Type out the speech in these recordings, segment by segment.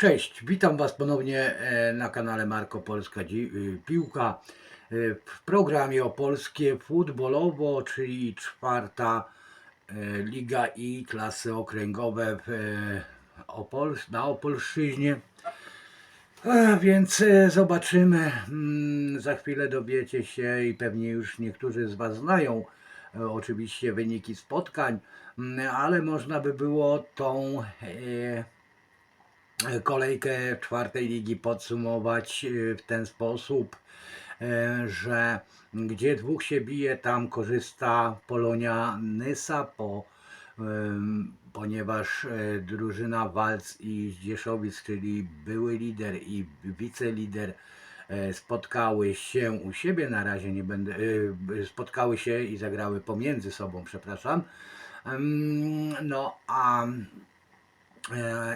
Cześć, witam Was ponownie e, na kanale Marko Polska y, Piłka e, w programie Opolskie Futbolowo, czyli czwarta e, Liga i klasy okręgowe w, Opol, na Opolszczyźnie. A więc zobaczymy, mm, za chwilę dowiecie się i pewnie już niektórzy z Was znają oczywiście wyniki spotkań, mm, ale można by było tą kolejkę czwartej ligi podsumować e, w ten sposób, e, że gdzie dwóch się bije, tam korzysta Polonia Nysa, po, ponieważ e, drużyna Walc i Zdzieszowic, czyli były lider i wicelider, spotkały się u siebie, na razie nie będę, spotkały się i zagrały pomiędzy sobą, przepraszam. No a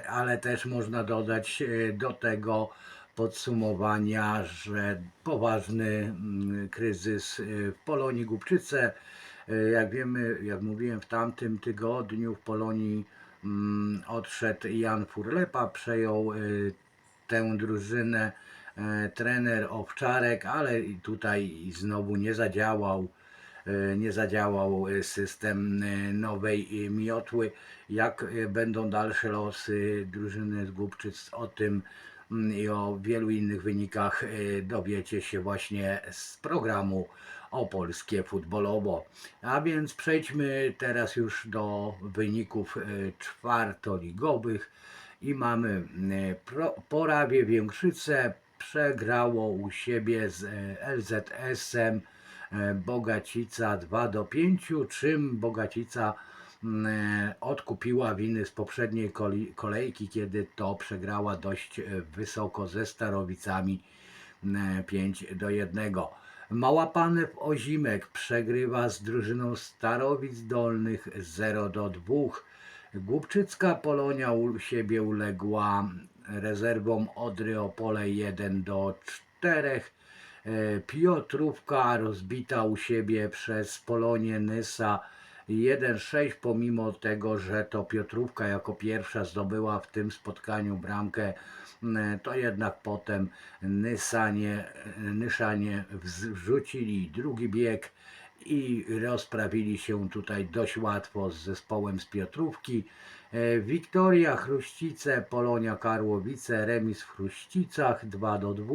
ale też można dodać e, do tego podsumowania, że poważny mm, kryzys e, w Polonii Głubczyce. E, Jak wiemy, jak mówiłem w tamtym tygodniu w Polonii mm, odszedł Jan Furlepa, przejął e, tę drużynę e, trener Owczarek, ale tutaj znowu nie zadziałał e, nie zadziałał e, system e, nowej miotły. Jak będą dalsze losy drużyny z Głubczyc, o tym mm, i o wielu innych wynikach dowiecie się właśnie z programu Opolskie Futbolowo. A więc przejdźmy teraz już do wyników czwartoligowych i mamy Porawie Większyce przegrało u siebie z LZS-em Bogacica 2 do 5, czym Bogacica mm, e, odkupiła winy z poprzedniej kolejki, kiedy to przegrała dość e, wysoko ze Starowicami mm, 5 do 1. Małapanew Ozimek przegrywa z drużyną Starowic Dolnych 0 do 2. Głubczycka Polonia u siebie uległa rezerwom Odry Opole 1 do 4. Piotrówka rozbita u siebie przez Polonię Nysa 1-6, pomimo tego, że to Piotrówka jako pierwsza zdobyła w tym spotkaniu bramkę, m, to jednak potem Nysanie, Nyszanie wrzucili drugi bieg i rozprawili się tutaj dość łatwo z zespołem z Piotrówki. E, Wiktoria Chruścice, Polonia Karłowice, remis w Chruścicach 2 do 2.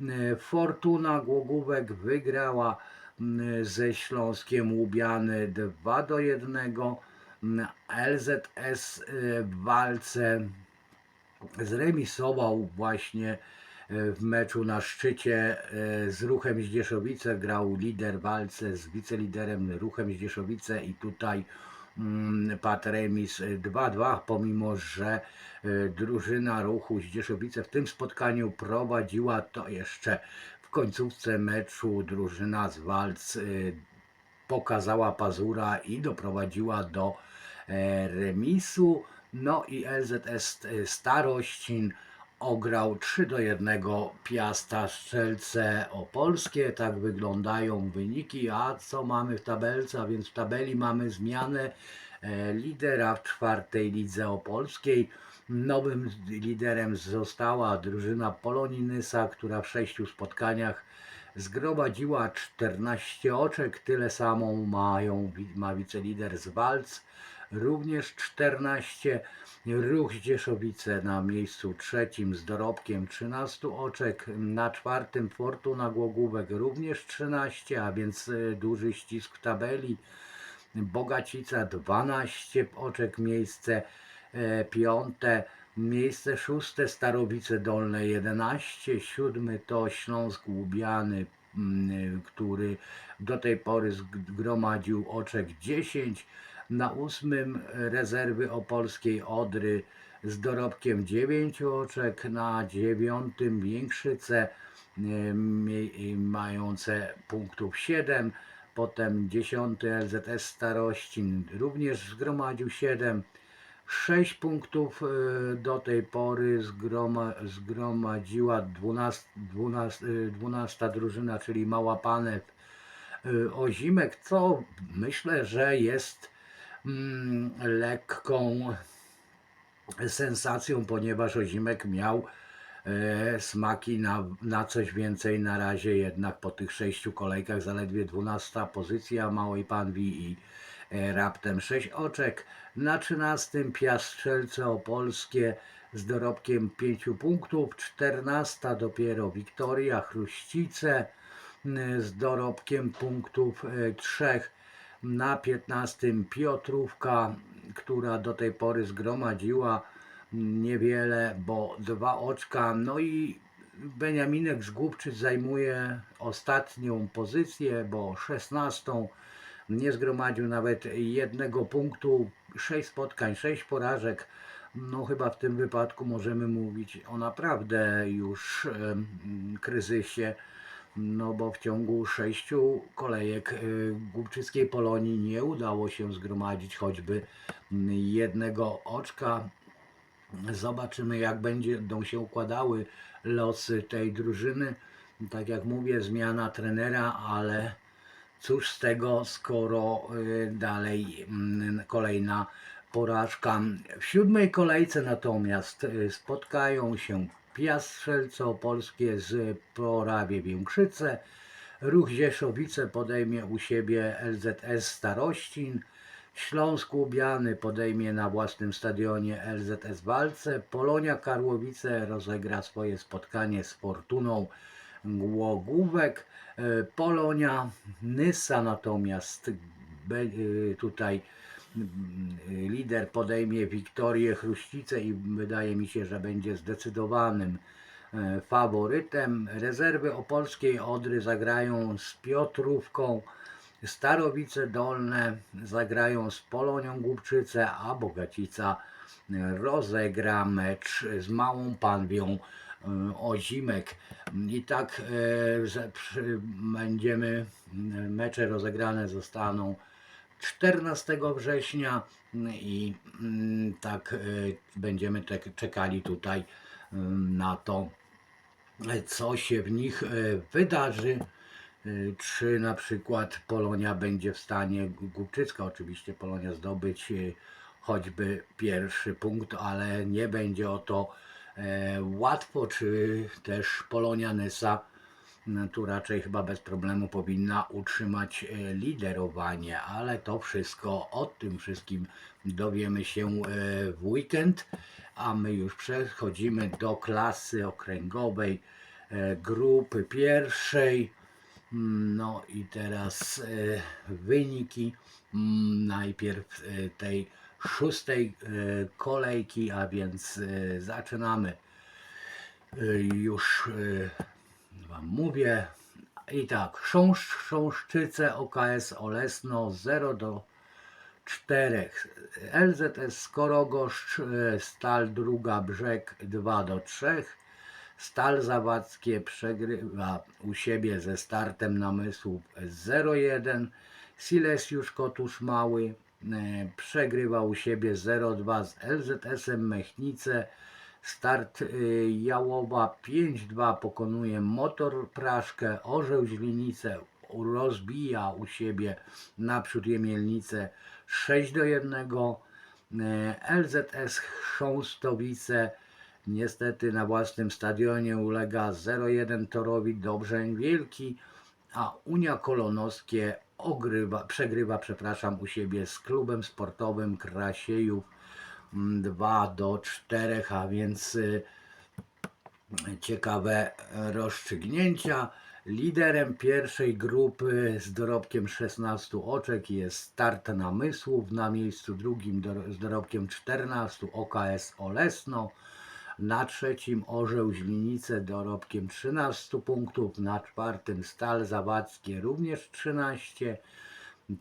E, Fortuna Głogówek wygrała m, ze Śląskiem Łubiany 2 do 1. M, LZS e, w walce zremisował właśnie e, w meczu na szczycie z Ruchem Zdzieszowice. Grał lider walce z wiceliderem Ruchem Zdzieszowice i tutaj mm, padł remis e, 2-2, pomimo że e, drużyna Ruchu Zdzieszowice w tym spotkaniu prowadziła to jeszcze w końcówce meczu drużyna z Walc e, pokazała pazura i doprowadziła do e, remisu. No i LZS Starościn ograł 3 do 1 Piasta Strzelce Opolskie. Tak wyglądają wyniki. A co mamy w tabelce? A więc w tabeli mamy zmianę e, lidera w czwartej lidze opolskiej. Nowym liderem została drużyna Polonii Nysa, która w sześciu spotkaniach zgromadziła 14 oczek, tyle samo mają, ma wicelider z Walc, również 14, Ruch Zdzieszowice na miejscu trzecim z dorobkiem 13 oczek, na czwartym Fortuna Głogówek również 13, a więc y, duży ścisk w tabeli, Bogacica 12 oczek, miejsce e, piąte, miejsce szóste Starowice Dolne 11, siódmy to Śląsk Łubiany, mm, który do tej pory zgromadził oczek 10, na ósmym rezerwy opolskiej Odry z dorobkiem 9 oczek, na dziewiątym Większyce mające punktów 7, potem dziesiąty LZS Starościn również zgromadził 7, 6 punktów e, do tej pory zgroma, zgromadziła 12, 12, e, 12 drużyna, czyli Mała Panew e, Ozimek, co myślę, że jest lekką sensacją, ponieważ Ozimek miał e, smaki na, na coś więcej na razie jednak po tych sześciu kolejkach zaledwie 12 pozycja Małej Panwi i e, raptem 6 oczek. Na 13 Piast Strzelce Opolskie z dorobkiem 5 punktów, 14 dopiero Wiktoria Chruścice m, z dorobkiem punktów 3. Na 15 Piotrówka, która do tej pory zgromadziła niewiele, bo dwa oczka. No i Beniaminek z Głubczyc zajmuje ostatnią pozycję, bo 16. Nie zgromadził nawet jednego punktu, 6 spotkań, 6 porażek. No chyba w tym wypadku możemy mówić o naprawdę już kryzysie. No bo w ciągu sześciu kolejek y, Głubczyckiej Polonii nie udało się zgromadzić choćby mm, jednego oczka. Zobaczymy, jak będą się układały losy tej drużyny. Tak jak mówię, zmiana trenera, ale cóż z tego, skoro y, dalej mm, kolejna porażka. W siódmej kolejce natomiast y, spotkają się Piast Strzelce Opolskie z Porawie Więkrzyce. Ruch Dzieszowice podejmie u siebie LZS Starościn. Śląsk Łubiany podejmie na własnym stadionie LZS Walce. Polonia Karłowice rozegra swoje spotkanie z Fortuną Głogówek. E, Polonia Nysa natomiast e, tutaj lider podejmie Wiktorię Chruścicę i wydaje mi się, że będzie zdecydowanym e, faworytem. Rezerwy opolskiej Odry zagrają z Piotrówką. Starowice Dolne zagrają z Polonią Głubczyce, a Bogacica e, rozegra mecz z Małą Panwią e, Ozimek. I tak będziemy, mecze rozegrane zostaną 14 września i mm, tak e, będziemy czekali tutaj mm, na to, e, co się w nich e, wydarzy. Czy na przykład Polonia będzie w stanie, Głubczycka oczywiście Polonia zdobyć choćby pierwszy punkt, ale nie będzie o to łatwo, czy też Polonia Nysa tu raczej chyba bez problemu powinna utrzymać e, liderowanie, ale to wszystko, o tym wszystkim dowiemy się e, w weekend, a my już przechodzimy do klasy okręgowej e, grupy pierwszej. Mm, No i teraz e, wyniki mm, najpierw e, tej szóstej e, kolejki, a więc e, zaczynamy E, już e, Wam mówię. I tak, Chrząszcz, Chrząszczyce, OKS Olesno 0 do 4. LZS Skorogoszcz, e, Stal Druga Brzeg 2 do 3. Stal Zawadzkie przegrywa u siebie ze startem namysłów 0-1. Silesiusz Kotusz Mały e, przegrywa u siebie 0-2 z LZS-em Mechnice. Start y, Jałowa 5-2 pokonuje Motor Praszkę, Orzeł Źlinice rozbija u siebie naprzód Jemielnicę 6 do 1. LZS Chrząstowice niestety na własnym stadionie ulega 0-1 Torowi Dobrzeń Wielki, a Unia Kolonowskie ogrywa, przegrywa, przepraszam, u siebie z klubem sportowym Krasiejów 2 do 4, a więc y, ciekawe rozstrzygnięcia. Liderem pierwszej grupy z dorobkiem 16 oczek jest Start Namysłów, na miejscu drugim z dorobkiem 14 OKS Olesno, na trzecim Orzeł Źlinice dorobkiem 13 punktów, na czwartym Stal Zawadzkie również 13,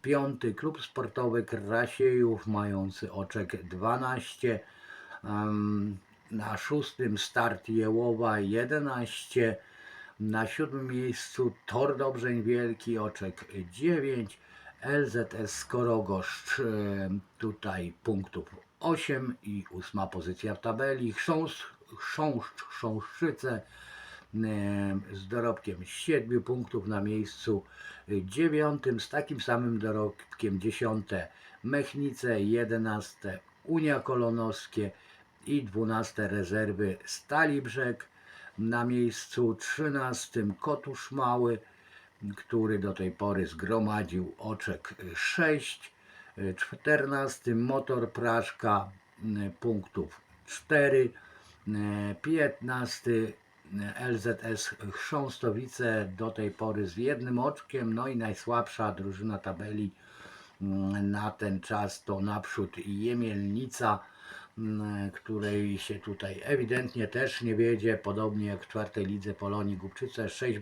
piąty Klub Sportowy Krasiejów mający oczek 12, em, na szóstym Start Jełowa 11, na siódmym miejscu Tor Dobrzeń Wielki, oczek 9, LZS Skorogoszcz tutaj punktów 8 i ósma pozycja w tabeli, Chrząszcz, Chrząszcz Chrząszczyce z dorobkiem 7 punktów na miejscu dziewiątym, z takim samym dorobkiem 10 Mechnice, 11 Unia Kolonowskie, i 12 rezerwy Stali Brzeg. Na miejscu 13 Kotusz Mały, który do tej pory zgromadził oczek 6. 14 Motor Praszka punktów 4. 15 LZS Chrząstowice do tej pory z jednym oczkiem, no i najsłabsza drużyna tabeli mm, na ten czas to naprzód Jemielnica, mm, której się tutaj ewidentnie też nie wiedzie, podobnie jak w czwartej lidze Polonii Głubczyce, 6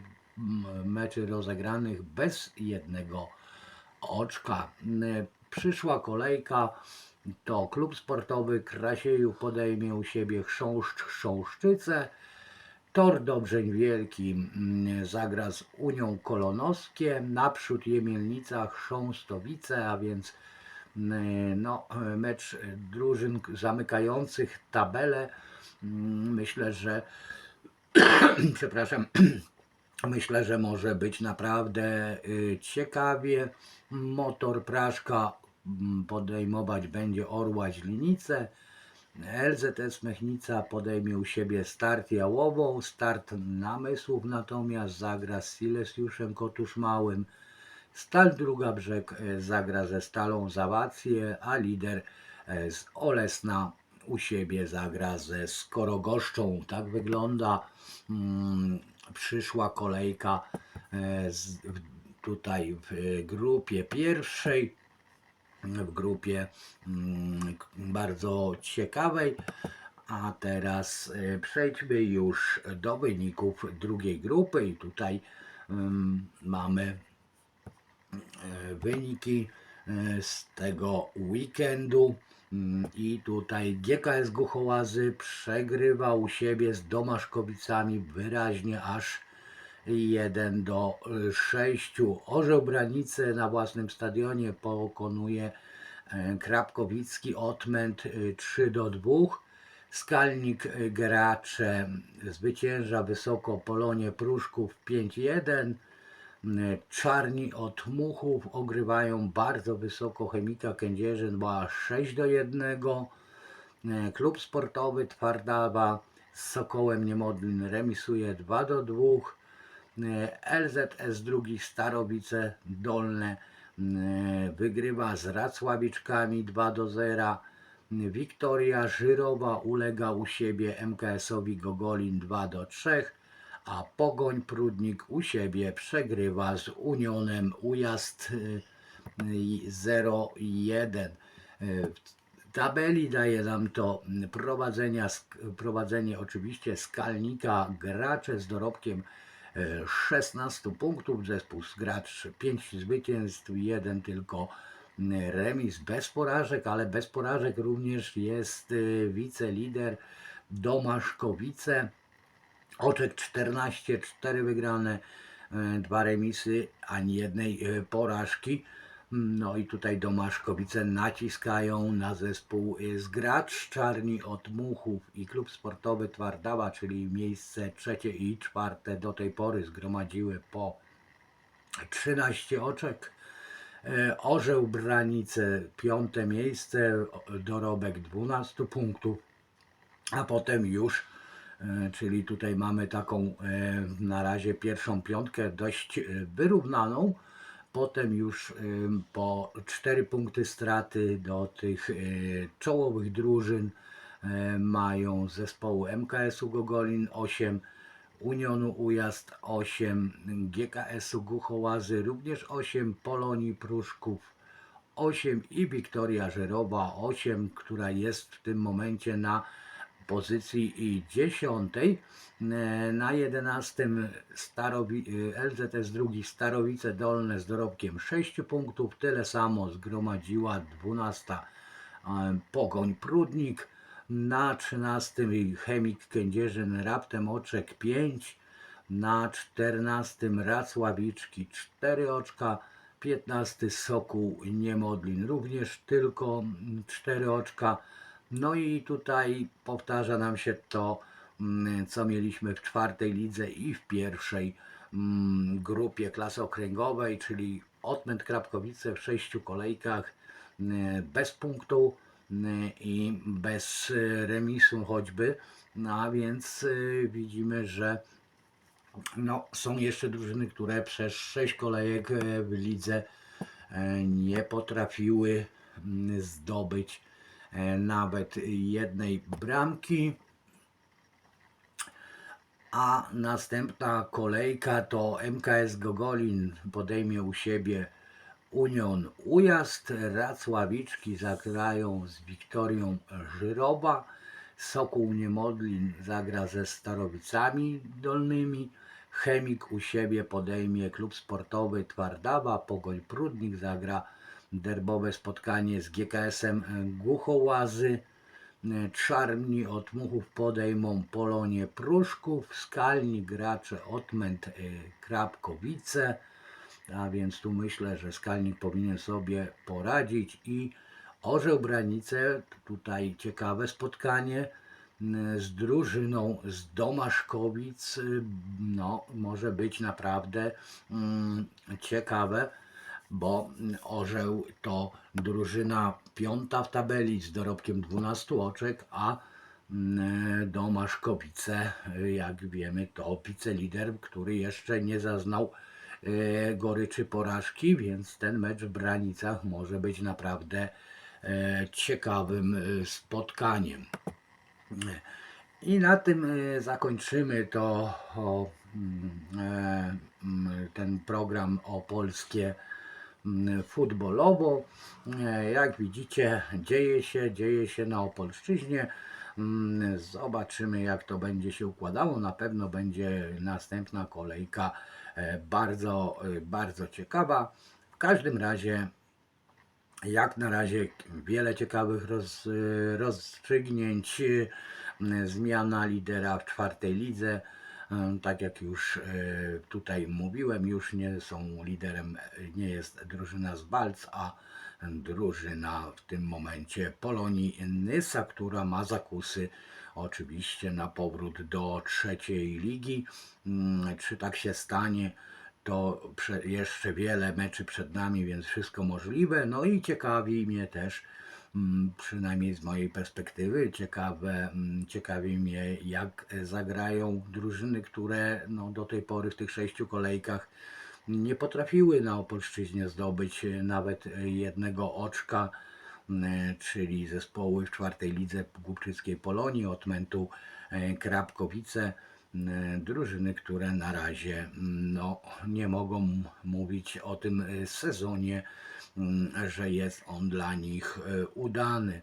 meczy rozegranych bez jednego oczka. Mm, Przyszła kolejka, to klub sportowy Krasiejów podejmie u siebie Chrząszcz Chrząszczyce, Tor Dobrzeń Wielki mm, zagra z Unią Kolonowskie, naprzód Jemielnica Chrząstowice, a więc mm, no, mecz drużyn zamykających tabelę. Mm, Myślę, że przepraszam, myślę, że może być naprawdę y, ciekawie. Motor Praszka podejmować będzie Orła Źlinice. LZS Mechnica podejmie u siebie start Jałową, start Namysłów natomiast zagra z Silesiuszem Kotusz Małym. Stal Druga Brzeg e, zagra ze Stalą Zawację, a lider e, z Olesna u siebie zagra ze Skorogoszczą. Tak wygląda mm, przyszła kolejka e, z, tutaj w grupie pierwszej w grupie mm, bardzo ciekawej. A teraz e, przejdźmy już do wyników drugiej grupy i tutaj mm, mamy e, wyniki e, z tego weekendu. Mm, I tutaj GKS Guchołazy przegrywa u siebie z Domaszkowicami wyraźnie aż 1 do 6. Orzeł Branice na własnym stadionie pokonuje e, Krapkowicki Otment e, 3 do 2. Skalnik e, Geracze zwycięża wysoko Polonie Pruszków 5-1. M, Czarni od Muchów ogrywają bardzo wysoko Chemika Kędzierzyn, aż 6 do 1. E, Klub sportowy Twardawa z Sokołem Niemodlin remisuje 2 do 2. E, LZS drugi Starowice Dolne e, wygrywa z Racławiczkami 2 do 0. Wiktoria Żyrowa ulega u siebie MKS-owi Gogolin 2 do 3, a Pogoń Prudnik u siebie przegrywa z Unionem Ujazd e, 0-1. W tabeli daje nam to prowadzenia, prowadzenie oczywiście Skalnika Gracze z dorobkiem e, 16 punktów, zespół Gracz 5 zwycięstw, jeden tylko m, remis bez porażek, ale bez porażek również jest e, wicelider Domaszkowice. Oczek 14, 4 wygrane, e, dwa remisy, ani jednej e, porażki. No i tutaj Domaszkowice naciskają na zespół e, z Gracz Czarni od Muchów i klub sportowy Twardawa, czyli miejsce trzecie i czwarte do tej pory zgromadziły po 13 oczek. E, Orzeł Branice piąte miejsce, dorobek 12 punktów, a potem już, e, czyli tutaj mamy taką na razie pierwszą piątkę dość wyrównaną, potem już po 4 punkty straty do tych e, czołowych drużyn e, mają zespołu MKS-u Gogolin 8, Unionu Ujazd 8, GKS-u Guchołazy również 8, Polonii Pruszków 8 i Wiktoria Żerowa 8, która jest w tym momencie na pozycji i 10. E, Na 11 Starowi, e, LZS drugi Starowice Dolne z dorobkiem 6 punktów. Tyle samo zgromadziła 12 e, Pogoń Prudnik. Na 13 Chemik Kędzierzyn Raptem Oczek 5. Na 14 Racławiczki 4 oczka. 15 Sokół Niemodlin również tylko 4 oczka. No i tutaj powtarza nam się to, mm, co mieliśmy w czwartej lidze i w pierwszej mm, grupie klasy okręgowej, czyli Otment Krapkowice w sześciu kolejkach mm, bez punktu. i bez y, remisu choćby. No a więc y, widzimy, że no, są jeszcze drużyny, które przez sześć kolejek e, w lidze e, nie potrafiły zdobyć nawet jednej bramki. A następna kolejka to MKS Gogolin podejmie u siebie Union Ujazd. Racławiczki zagrają z Wiktorią Żyrowa. Sokół Niemodlin zagra ze Starowicami Dolnymi. Chemik u siebie podejmie klub sportowy Twardawa. Pogoń Prudnik zagra derbowe spotkanie z GKS-em Głuchołazy. Czarni od Muchów podejmą Polonię Pruszków, Skalni gracze Otment y, Krapkowice, a więc tu myślę, że Skalnik powinien sobie poradzić i Orzeł Branice, tutaj ciekawe spotkanie z drużyną z Domaszkowic, no może być naprawdę mm, ciekawe bo Orzeł to drużyna piąta w tabeli z dorobkiem 12 oczek, a mm, Domaszkowice, jak wiemy, to wicelider, który jeszcze nie zaznał e, goryczy porażki, więc ten mecz w Branicach może być naprawdę e, ciekawym e, spotkaniem. I na tym zakończymy to mm, mm, ten program o polskie mm, futbolowo. E, Jak widzicie, dzieje się, dzieje się na Opolszczyźnie. Mm, Zobaczymy, jak to będzie się układało. Na pewno będzie następna kolejka e, bardzo, e, bardzo ciekawa. W każdym razie jak na razie wiele ciekawych roz, rozstrzygnięć. Zmiana lidera w czwartej lidze. Tak jak już e, tutaj mówiłem, już nie są liderem, nie jest drużyna z Balc, a drużyna w tym momencie Polonii Nysa, która ma zakusy oczywiście na powrót do trzeciej ligi. Mm, Czy tak się stanie? to jeszcze wiele meczy przed nami, więc wszystko możliwe. No i ciekawi mnie też, przynajmniej z mojej perspektywy, ciekawe, mm, ciekawi mnie, jak zagrają drużyny, które no, do tej pory w tych sześciu kolejkach nie potrafiły na Opolszczyźnie zdobyć nawet jednego oczka, mm, czyli zespoły w czwartej lidze Głubczyckiej Polonii, Otmentu e, Krapkowice. Drużyny, które na razie no, nie mogą mówić o tym sezonie, że jest on dla nich y, udany.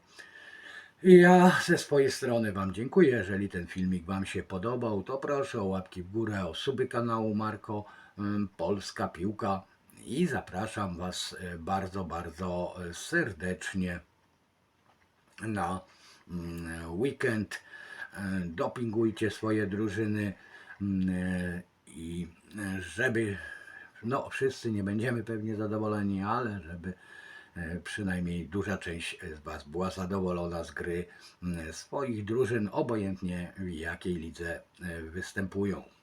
Ja ze swojej strony Wam dziękuję. Jeżeli ten filmik Wam się podobał, to proszę o łapki w górę, o suby kanału Marko ym, Polska Piłka i zapraszam Was y, bardzo, bardzo y, serdecznie na mm, weekend. E, Dopingujcie swoje drużyny mm, e, i e, żeby, no wszyscy nie będziemy pewnie zadowoleni, ale żeby e, przynajmniej duża część z Was była zadowolona z gry mm, swoich drużyn, obojętnie w jakiej lidze e, występują.